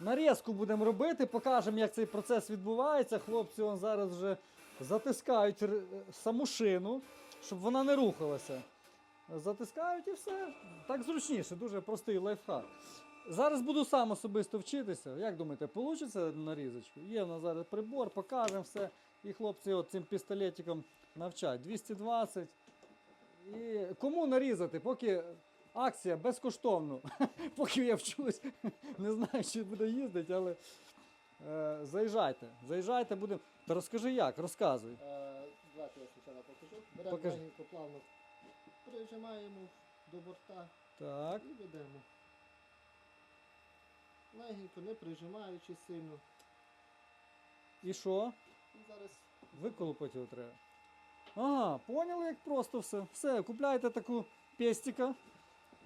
нарізку будемо робити, покажемо, як цей процес відбувається. Хлопці он зараз вже затискають саму шину, щоб вона не рухалася. Затискають і все. Так зручніше, дуже простий лайфхак. Зараз буду сам особисто вчитися. Як думаєте, вийде нарізочку? Є в нас зараз прибор, покажемо все. І хлопці от цим пістолетиком навчать. 220. І кому нарізати, поки акція безкоштовно. Поки я вчусь, не знаю, чи буде їздити, але е, заїжджайте. Заїжджайте, будемо. Та розкажи як, розказуй. Е, Давайте я спочатку покажу. Беремо Покажи. легенько плавно, прижимаємо до борта Так. і ведемо. Легенько, не прижимаючи сильно. І що? І зараз Виколупати його треба. Ага, поняли, як просто все. Все, купляйте таку пестика.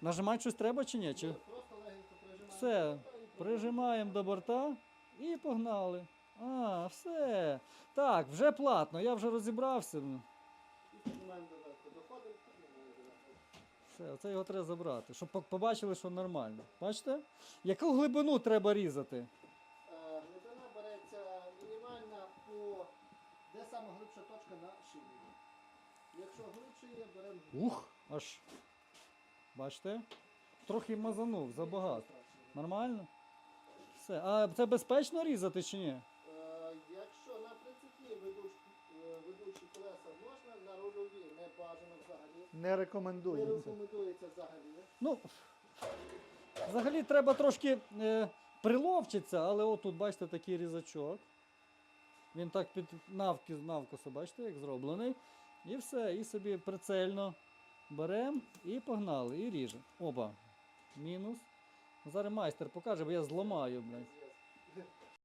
Нажимати щось треба чи ні? Чи... Просто легенько прижимаємо. Все, прижимаємо до борта і погнали. А, все. Так, вже платно, я вже розібрався. І піднімаємо доверху. Доходимо, піднімаємо доверху. Все, оце його треба забрати, щоб по- побачили, що нормально. Бачите? Яку глибину треба різати? Е, Глибина береться мінімальна по де саме глибша точка на шиї. Якщо глибше є, беремо Ух, аж. Бачите? Трохи мазанув, забагато. Нормально? Все. А це безпечно різати чи ні? Е, Якщо на прицепі ведуч, е, ведучі колеса можна, на рульові не бажано взагалі. Не Не рекомендується. рекомендується взагалі. Ну, взагалі треба трошки е, приловчитися, але отут, бачите, такий різачок. Він так під навки, навкосу, бачите, як зроблений. І все, і собі прицельно беремо і погнали, і ріжемо. Оба. Мінус. Зараз майстер покаже, бо я зламаю, блядь.